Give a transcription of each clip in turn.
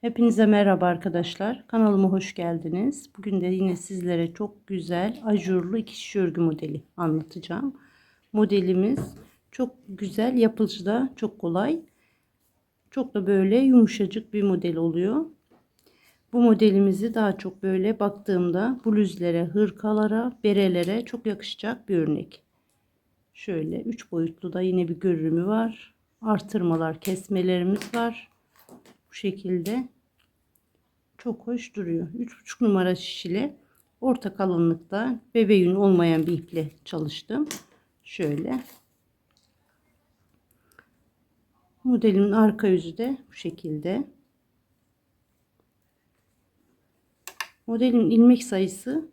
Hepinize merhaba arkadaşlar. Kanalıma hoş geldiniz. Bugün de yine sizlere çok güzel ajurlu iki örgü modeli anlatacağım. Modelimiz çok güzel, yapılışı da çok kolay. Çok da böyle yumuşacık bir model oluyor. Bu modelimizi daha çok böyle baktığımda bluzlere, hırkalara, berelere çok yakışacak bir örnek. Şöyle üç boyutlu da yine bir görünümü var. Artırmalar, kesmelerimiz var. Bu şekilde çok hoş duruyor. 3,5 numara şişili orta kalınlıkta bebe yün olmayan bir iple çalıştım. Şöyle. Modelimin arka yüzü de bu şekilde. Modelin ilmek sayısı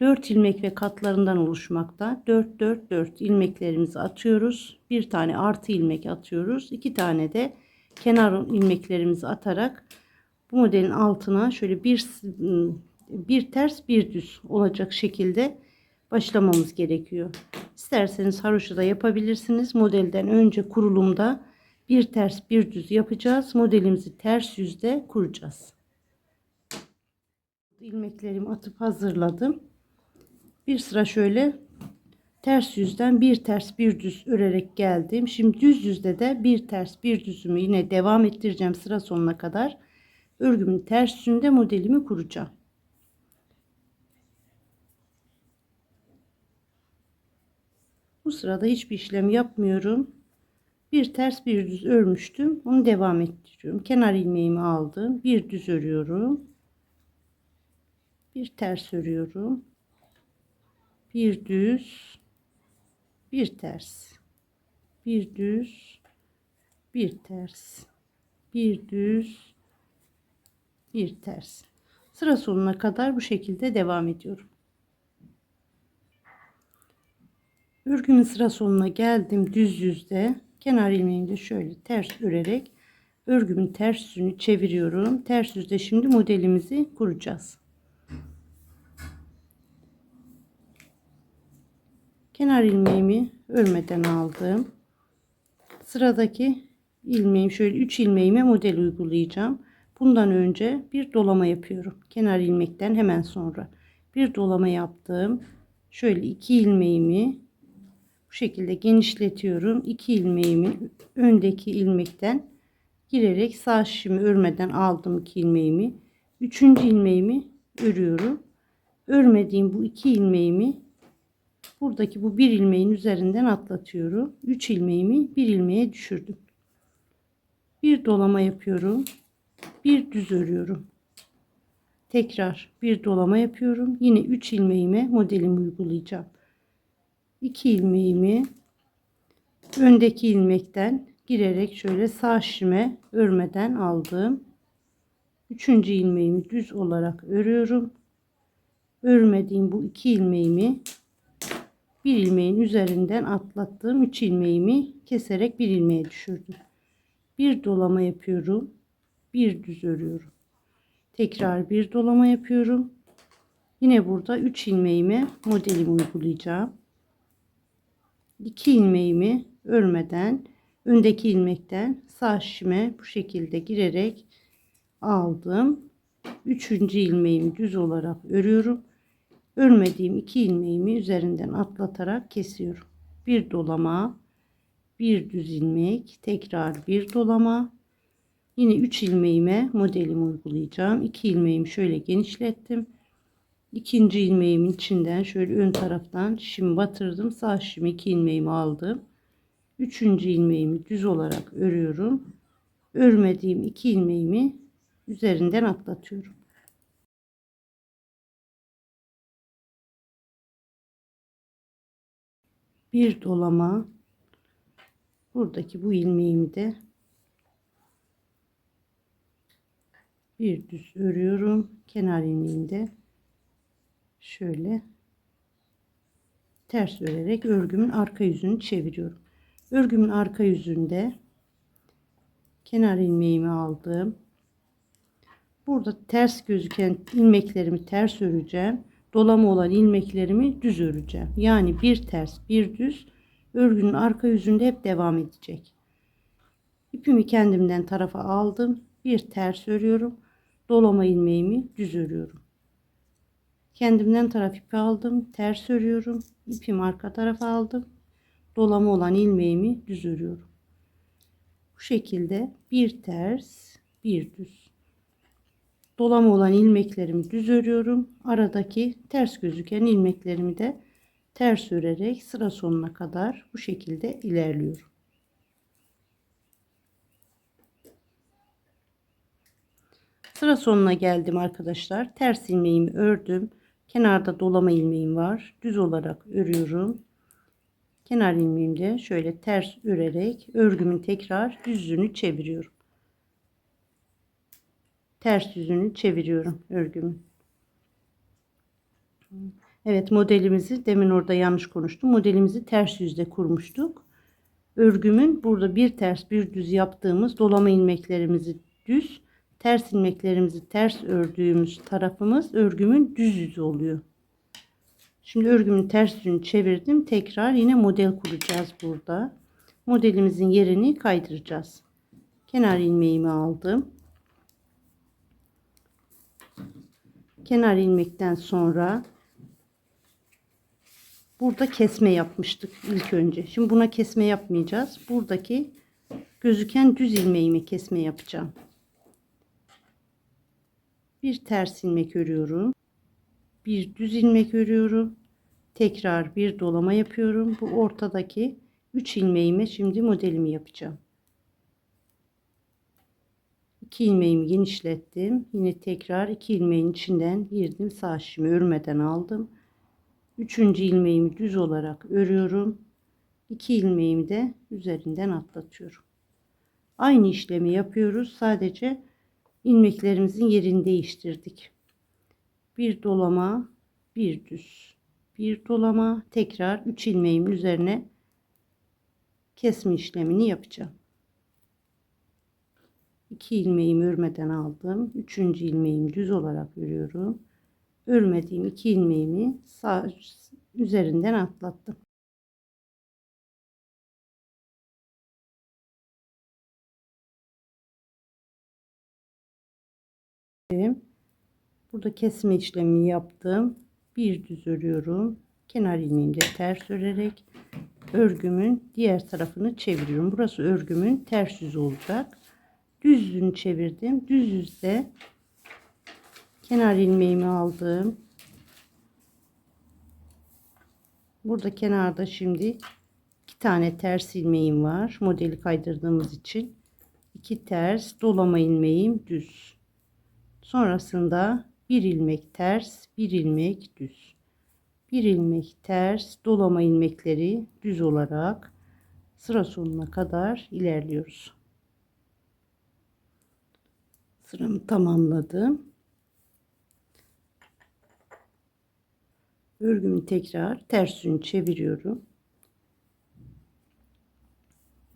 4 ilmek ve katlarından oluşmakta. 4 4 4 ilmeklerimizi atıyoruz. Bir tane artı ilmek atıyoruz. iki tane de kenar ilmeklerimizi atarak bu modelin altına şöyle bir bir ters bir düz olacak şekilde başlamamız gerekiyor. İsterseniz haroşa da yapabilirsiniz. Modelden önce kurulumda bir ters bir düz yapacağız. Modelimizi ters yüzde kuracağız. ilmeklerimi atıp hazırladım. Bir sıra şöyle ters yüzden bir ters bir düz örerek geldim. Şimdi düz yüzde de bir ters bir düzümü yine devam ettireceğim sıra sonuna kadar. Örgümün ters yüzünde modelimi kuracağım. Bu sırada hiçbir işlem yapmıyorum. Bir ters bir düz örmüştüm. Onu devam ettiriyorum. Kenar ilmeğimi aldım. Bir düz örüyorum. Bir ters örüyorum. Bir düz bir ters. Bir düz. Bir ters. Bir düz. Bir ters. Sıra sonuna kadar bu şekilde devam ediyorum. Örgümün sıra sonuna geldim düz yüzde. Kenar ilmeğimde şöyle ters örerek örgümün ters yüzünü çeviriyorum. Ters yüzde şimdi modelimizi kuracağız kenar ilmeğimi örmeden aldım. Sıradaki ilmeğim şöyle 3 ilmeğime model uygulayacağım. Bundan önce bir dolama yapıyorum. Kenar ilmekten hemen sonra bir dolama yaptım. Şöyle 2 ilmeğimi bu şekilde genişletiyorum. 2 ilmeğimi öndeki ilmekten girerek sağ şişimi örmeden aldım 2 ilmeğimi. 3. ilmeğimi örüyorum. Örmediğim bu 2 ilmeğimi buradaki bu bir ilmeğin üzerinden atlatıyorum. 3 ilmeğimi bir ilmeğe düşürdüm. Bir dolama yapıyorum. Bir düz örüyorum. Tekrar bir dolama yapıyorum. Yine 3 ilmeğime modelimi uygulayacağım. 2 ilmeğimi öndeki ilmekten girerek şöyle sağ şişime örmeden aldım. Üçüncü ilmeğimi düz olarak örüyorum. Örmediğim bu iki ilmeğimi bir ilmeğin üzerinden atlattığım 3 ilmeğimi keserek bir ilmeğe düşürdüm. Bir dolama yapıyorum. Bir düz örüyorum. Tekrar bir dolama yapıyorum. Yine burada 3 ilmeğime modelimi uygulayacağım. 2 ilmeğimi örmeden öndeki ilmekten sağ şişime bu şekilde girerek aldım. Üçüncü ilmeğimi düz olarak örüyorum örmediğim iki ilmeğimi üzerinden atlatarak kesiyorum. Bir dolama, bir düz ilmek, tekrar bir dolama. Yine 3 ilmeğime modelimi uygulayacağım. 2 ilmeğimi şöyle genişlettim. İkinci ilmeğimin içinden şöyle ön taraftan şişimi batırdım. Sağ şişimi 2 ilmeğimi aldım. Üçüncü ilmeğimi düz olarak örüyorum. Örmediğim 2 ilmeğimi üzerinden atlatıyorum. Bir dolama. Buradaki bu ilmeğimi de bir düz örüyorum. Kenar ilmeğinde şöyle ters örerek örgümün arka yüzünü çeviriyorum. Örgümün arka yüzünde kenar ilmeğimi aldım. Burada ters gözüken ilmeklerimi ters öreceğim dolama olan ilmeklerimi düz öreceğim. Yani bir ters bir düz örgünün arka yüzünde hep devam edecek. İpimi kendimden tarafa aldım. bir ters örüyorum. Dolama ilmeğimi düz örüyorum. Kendimden taraf ipi aldım. Ters örüyorum. İpimi arka tarafa aldım. Dolama olan ilmeğimi düz örüyorum. Bu şekilde bir ters, bir düz. Dolama olan ilmeklerimi düz örüyorum. Aradaki ters gözüken ilmeklerimi de ters örerek sıra sonuna kadar bu şekilde ilerliyorum. Sıra sonuna geldim arkadaşlar. Ters ilmeğimi ördüm. Kenarda dolama ilmeğim var. Düz olarak örüyorum. Kenar ilmeğimi de şöyle ters örerek örgümün tekrar düzünü çeviriyorum. Ters yüzünü çeviriyorum örgümün. Evet modelimizi demin orada yanlış konuştum. Modelimizi ters yüzde kurmuştuk. Örgümün burada bir ters bir düz yaptığımız dolama ilmeklerimizi düz, ters ilmeklerimizi ters ördüğümüz tarafımız örgümün düz yüzü oluyor. Şimdi örgümün ters yüzünü çevirdim. Tekrar yine model kuracağız burada. Modelimizin yerini kaydıracağız. Kenar ilmeğimi aldım. Kenar ilmekten sonra burada kesme yapmıştık ilk önce. Şimdi buna kesme yapmayacağız. Buradaki gözüken düz ilmeğimi kesme yapacağım. Bir ters ilmek örüyorum. Bir düz ilmek örüyorum. Tekrar bir dolama yapıyorum. Bu ortadaki 3 ilmeğime şimdi modelimi yapacağım. 2 ilmeğimi genişlettim. Yine tekrar 2 ilmeğin içinden girdim. Sağ şişimi örmeden aldım. Üçüncü ilmeğimi düz olarak örüyorum. 2 ilmeğimi de üzerinden atlatıyorum. Aynı işlemi yapıyoruz. Sadece ilmeklerimizin yerini değiştirdik. Bir dolama, bir düz. Bir dolama, tekrar 3 ilmeğimin üzerine kesme işlemini yapacağım. 2 ilmeğimi örmeden aldım. 3. ilmeğimi düz olarak örüyorum. Örmediğim 2 ilmeğimi sağ üzerinden atlattım. Burada kesme işlemini yaptım. Bir düz örüyorum. Kenar ilmeğimi de ters örerek örgümün diğer tarafını çeviriyorum. Burası örgümün ters yüzü olacak. Düz yüzünü çevirdim. Düz yüzde kenar ilmeğimi aldım. Burada kenarda şimdi iki tane ters ilmeğim var. Modeli kaydırdığımız için. iki ters dolama ilmeğim düz. Sonrasında bir ilmek ters, bir ilmek düz. Bir ilmek ters, dolama ilmekleri düz olarak sıra sonuna kadar ilerliyoruz. Sıramı tamamladım. Örgümü tekrar ters yönü çeviriyorum.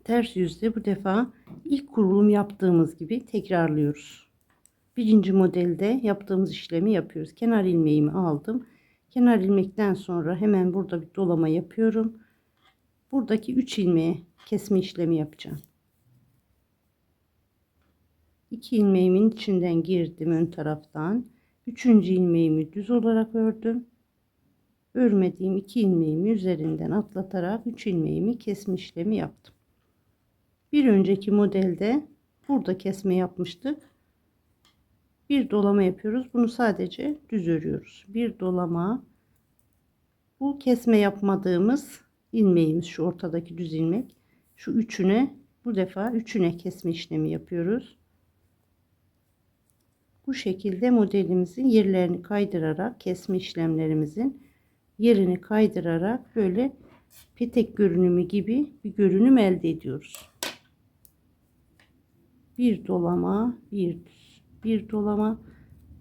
Ters yüzde bu defa ilk kurulum yaptığımız gibi tekrarlıyoruz. Birinci modelde yaptığımız işlemi yapıyoruz. Kenar ilmeğimi aldım. Kenar ilmekten sonra hemen burada bir dolama yapıyorum. Buradaki 3 ilmeğe kesme işlemi yapacağım. 2 ilmeğimin içinden girdim ön taraftan. 3. ilmeğimi düz olarak ördüm. Örmediğim 2 ilmeğimi üzerinden atlatarak 3 ilmeğimi kesme işlemi yaptım. Bir önceki modelde burada kesme yapmıştık. Bir dolama yapıyoruz. Bunu sadece düz örüyoruz. Bir dolama. Bu kesme yapmadığımız ilmeğimiz şu ortadaki düz ilmek. Şu üçüne bu defa üçüne kesme işlemi yapıyoruz. Bu şekilde modelimizin yerlerini kaydırarak kesme işlemlerimizin yerini kaydırarak böyle petek görünümü gibi bir görünüm elde ediyoruz. Bir dolama, bir bir dolama,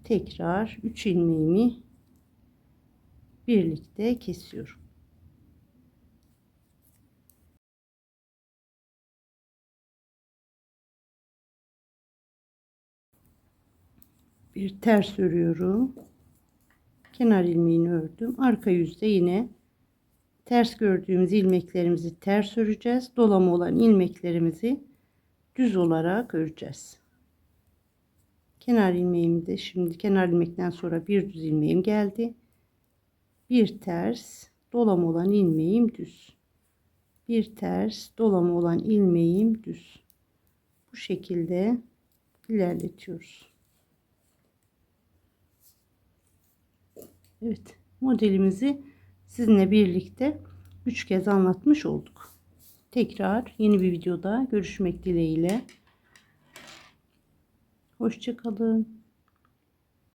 tekrar 3 ilmeğimi birlikte kesiyorum. Bir ters örüyorum. Kenar ilmeğini ördüm. Arka yüzde yine ters gördüğümüz ilmeklerimizi ters öreceğiz. Dolama olan ilmeklerimizi düz olarak öreceğiz. kenar ilmeğimi de şimdi kenar ilmekten sonra bir düz ilmeğim geldi. Bir ters dolama olan ilmeğim düz. Bir ters dolama olan ilmeğim düz. Bu şekilde ilerletiyoruz. Evet, modelimizi sizinle birlikte 3 kez anlatmış olduk. Tekrar yeni bir videoda görüşmek dileğiyle. Hoşçakalın.